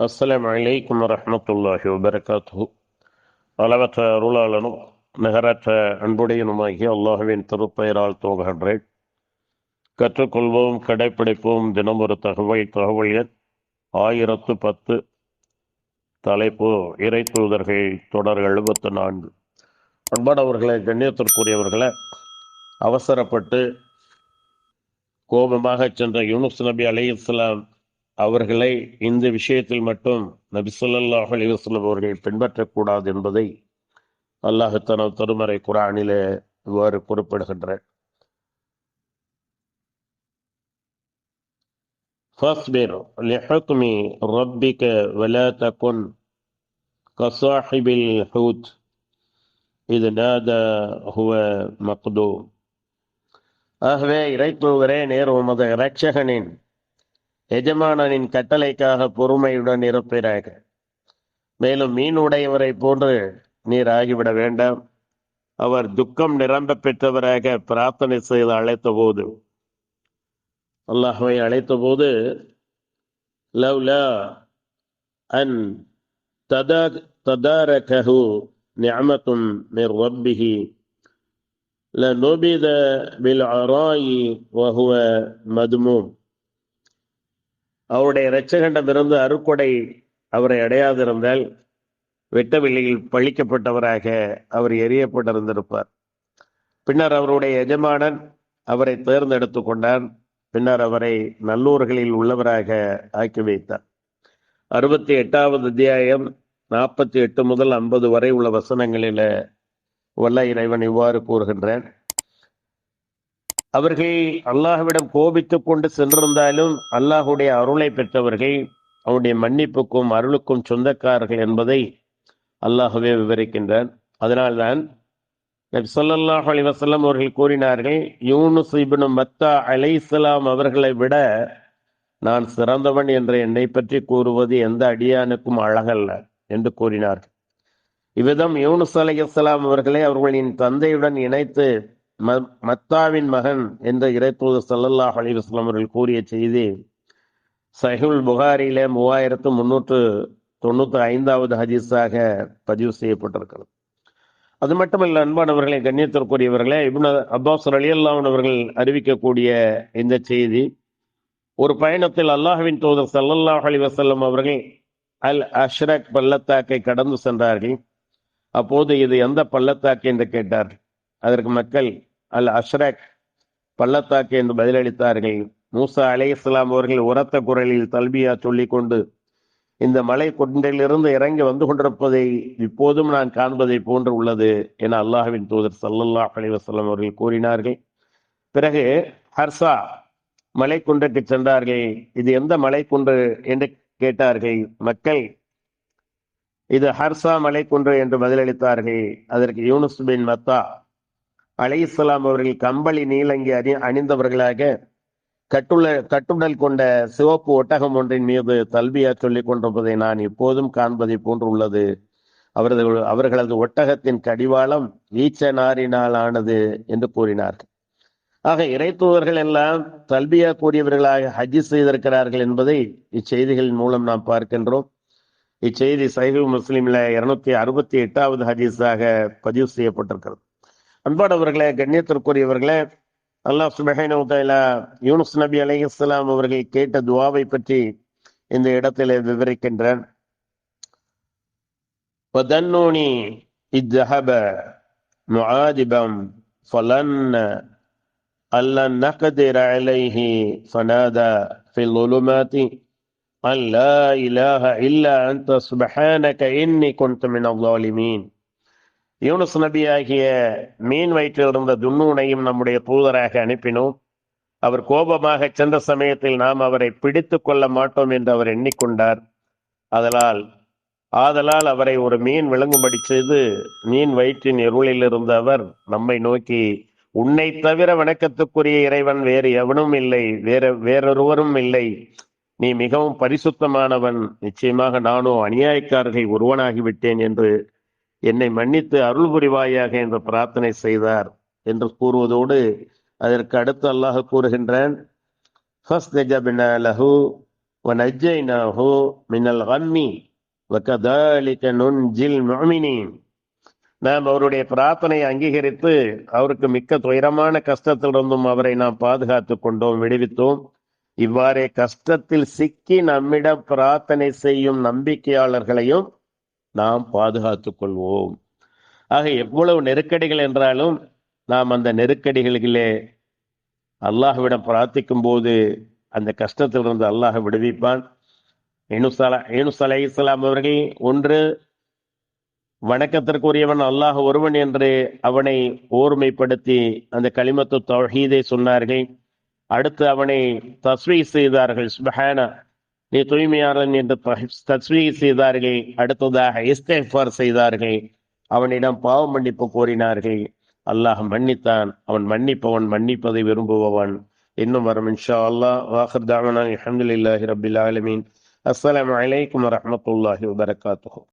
அஸ்லாம் வலைக்கம் வரமத்துல்லாஹி வபரகாத்து அளவற்ற அருளாளனும் நிகரற்ற அன்புடையனுமாகிய அல்லாஹுவின் திருப்பெயரால் துவங்குகின்றேன் கற்றுக்கொள்வோம் கடைப்பிடிப்போம் தினம் ஒரு தகவல் தகவல் எண் ஆயிரத்து பத்து தலைப்பு இறை தூதர்கள் தொடர் எழுபத்து நான்கு. அன்பானவர்களை கண்ணியத்திற்குரியவர்களை அவசரப்பட்டு கோபமாக சென்ற யூனுஸ் நபி அலி இஸ்லாம் அவர்களை இந்த விஷயத்தில் மட்டும் நபி ஸல்லல்லாஹு அலைஹி வஸல்லம் அவர்கள் பின்பற்றக்கூடாது என்பதை அல்லாஹ் தனது திருமறை குரானிலே இவ்வாறு குறிப்பிடுகின்றார் فاصبر لحكم ربك ولا تكن كصاحب الحوت إذ نادى هو مقدوم ஆகவே இறைத்தூதரே நேர் உமது இரட்சகனின் எஜமானனின் கட்டளைக்காக பொறுமையுடன் இருப்பீராக மேலும் மீன் உடையவரை போன்று நீர் ஆகிவிட வேண்டாம் அவர் துக்கம் நிரம்ப பெற்றவராக பிரார்த்தனை செய்து அழைத்த போது அல்லாஹுவை அழைத்த போது லவ்லா அன் ததா ததாரகஹு நிஅமத்தும் மிர் ரப்பிஹி لنبذ بالعراء وهو مذموم அவருடைய இரட்சகண்டமிருந்து அருக்கொடை அவரை அடையாதிருந்தால் வெட்டவெளியில் பழிக்கப்பட்டவராக அவர் எரியப்பட்டிருந்திருப்பார். பின்னர் அவருடைய எஜமானன் அவரை தேர்ந்தெடுத்து கொண்டான். பின்னர் அவரை நல்லூர்களில் உள்ளவராக ஆக்கி வைத்தார். அறுபத்தி எட்டாவது அத்தியாயம் நாற்பத்தி எட்டு முதல் ஐம்பது வரை உள்ள வசனங்களில வல்ல இறைவன் இவ்வாறு கூறுகின்றான். அவர்கள் அல்லாஹ்விடம் கோபித்துக் கொண்டு சென்றிருந்தாலும் அல்லாஹுடைய அருளை பெற்றவர்கள் அவனுடைய மன்னிப்புக்கும் அருளுக்கும் சொந்தக்காரர்கள் என்பதை அல்லாஹுவே விவரிக்கின்றான் அதனால்தான் சொல்லல்லாஹ் அலி வசல்லம் அவர்கள் கூறினார்கள் யூனுஸ் இப்னு மத்தா அலைசலாம் அவர்களை விட நான் சிறந்தவன் என்ற என்னை பற்றி கூறுவது எந்த அடியானுக்கும் அழகல்ல என்று கூறினார்கள். இவ்விதம் யூனுஸ் அலையலாம் அவர்களை அவர்களின் தந்தையுடன் இணைத்து மத்தாவின் மகன் என்ற இறைத்தூது சல்லல்லாஹ் அலிவஸ்லாம் அவர்கள் கூறிய செய்தி சஹுல் புகாரியில மூவாயிரத்து முன்னூற்று தொண்ணூத்தி ஐந்தாவது ஹதீஸாக பதிவு செய்யப்பட்டிருக்கிறது. அது மட்டுமல்ல அன்பானவர்களை கண்ணியத்திற்குரியவர்களே இப்னு அப்பாஸ் அலி அவர்கள் அறிவிக்கக்கூடிய இந்த செய்தி ஒரு பயணத்தில் அல்லாஹுவின் தூதர் சல்லல்லாஹ் அலி வசல்லம் அவர்கள் அல் அஷ்ரக் பள்ளத்தாக்கை கடந்து சென்றார்கள். அப்போது இது எந்த பள்ளத்தாக்கு என்று கேட்டார் அதற்கு மக்கள் அல் அஷ்ரக் பள்ளத்தாக்கு என்று பதிலளித்தார்கள். மூசா அலே இஸ்லாம் அவர்கள் உரத்த குரலில் தல்பியா சொல்லிக்கொண்டு இந்த மலை கொண்டிலிருந்து இறங்கி வந்து கொண்டிருப்பதை இப்போதும் நான் காண்பதை போன்று உள்ளது என அல்லாஹுவின் தூதர் சல்லல்லா அலி அவர்கள் கூறினார்கள். பிறகு ஹர்சா மலை குன்றுக்கு சென்றார்கள். இது எந்த மலை குன்று என்று கேட்டார்கள். மக்கள் இது ஹர்சா மலைக்குன்று என்று பதிலளித்தார்கள். அதற்கு யூனுஸ் பின் மத்தா அலை இஸ்லாம் அவர்கள் கம்பளி நீலங்கி அணி அணிந்தவர்களாக கட்டுள்ள கட்டுடல் கொண்ட சிவப்பு ஒட்டகம் ஒன்றின் மீது தல்வியா சொல்லிக் கொண்டிருப்பதை நான் இப்போதும் காண்பதை போன்றுள்ளது. அவரது அவர்களது ஒட்டகத்தின் கடிவாளம் ஈச்ச நாரினால் ஆனது என்று கூறினார்கள். ஆக இறைத்தூதர்கள் எல்லாம் தல்பியா கூறியவர்களாக ஹஜ்ஜி செய்திருக்கிறார்கள் என்பதை இச்செய்திகளின் மூலம் நாம் பார்க்கின்றோம். இச்செய்தி சைஹு முஸ்லீம்ல இருநூத்தி அறுபத்தி எட்டாவது ஹதீஸாக பதிவு செய்யப்பட்டிருக்கிறது. அன்பானவர்களே கண்ணியத்திற்குரியவர்களே அல்லாஹ் சுபஹான யூனுஸ் நபி அலி இஸ்லாம் அவர்கள் கேட்ட துவாவை பற்றி இந்த இடத்திலே விவரிக்கின்றான் وذنوني إذ ذهب معاذبا فلن ألن نقدر عليه فنادى في الظلمات أن لا إله إلا أنت سبحانك إني كنت من الظالمين யூனஸ் நபி ஆகிய மீன் வயிற்றில் இருந்த துண்ணூனையும் நம்முடைய தூதராக அனுப்பினோம். அவர் கோபமாக சென்ற சமயத்தில் நாம் அவரை பிடித்து கொள்ள மாட்டோம் என்று அவர் எண்ணிக்கொண்டார். அதனால் ஆதலால் அவரை ஒரு மீன் விளங்கும்படி செய்து மீன் வயிற்றின் இருளில் இருந்த அவர் நம்மை நோக்கி உன்னை தவிர வணக்கத்துக்குரிய இறைவன் வேறு எவனும் இல்லை வேற வேறொருவரும் இல்லை. நீ மிகவும் பரிசுத்தமானவன். நிச்சயமாக நானோ அநியாயக்காரர்கள் ஒருவனாகிவிட்டேன் என்று என்னை மன்னித்து அருள் புரிவாயாக என்று பிரார்த்தனை செய்தார் என்று கூறுவதோடு அதற்கு அடுத்து அல்லாஹ் கூறுகின்றான் நாம் அவருடைய பிரார்த்தனையை அங்கீகரித்து அவருக்கு மிக்க துயரமான கஷ்டத்திலிருந்தும் அவரை நாம் பாதுகாத்து கொண்டோம் விடுவித்தோம். இவ்வாறே கஷ்டத்தில் சிக்கி நம்மிடம் பிரார்த்தனை செய்யும் நம்பிக்கையாளர்களையும் நாம் பாதுகாத்துக் கொள்வோம். ஆக எவ்வளவு நெருக்கடிகள் என்றாலும் நாம் அந்த நெருக்கடிகளிலே அல்லாஹ்விடம் பிரார்த்திக்கும் போது அந்த கஷ்டத்திலிருந்து அல்லாஹ் விடுவிப்பான். ஏனுசலா ஏனுஸ் அலை இஸ்லாம் அவர்கள் ஒன்று வணக்கத்திற்குரியவன் அல்லாஹ் ஒருவன் என்று அவனை ஓர்மைப்படுத்தி அந்த களிமத்து தௌஹீதை சொன்னார்கள். அடுத்து அவனை தஸ்வீ செய்தார்கள். சுபஹானா நீ தூய்மையாளன் என்று தஸ்வீ செய்தார்கள். அடுத்ததாக இஸ்தேஃபார் செய்தார்கள். அவனிடம் பாவ மன்னிப்பு கோரினார்கள். அல்லாஹ் மன்னித்தான். அவன் மன்னிப்பவன் மன்னிப்பதை விரும்புபவன். இன்னும் வரும் இன்ஷா அல்லாஹ் வாஹர் தாமனா அஹமதுல்லாஹி ரபில் ஆலமீன். அஸ்ஸலாமு வலைக்கம் வரமத்துல்லாஹி வபரகாத்துஹு.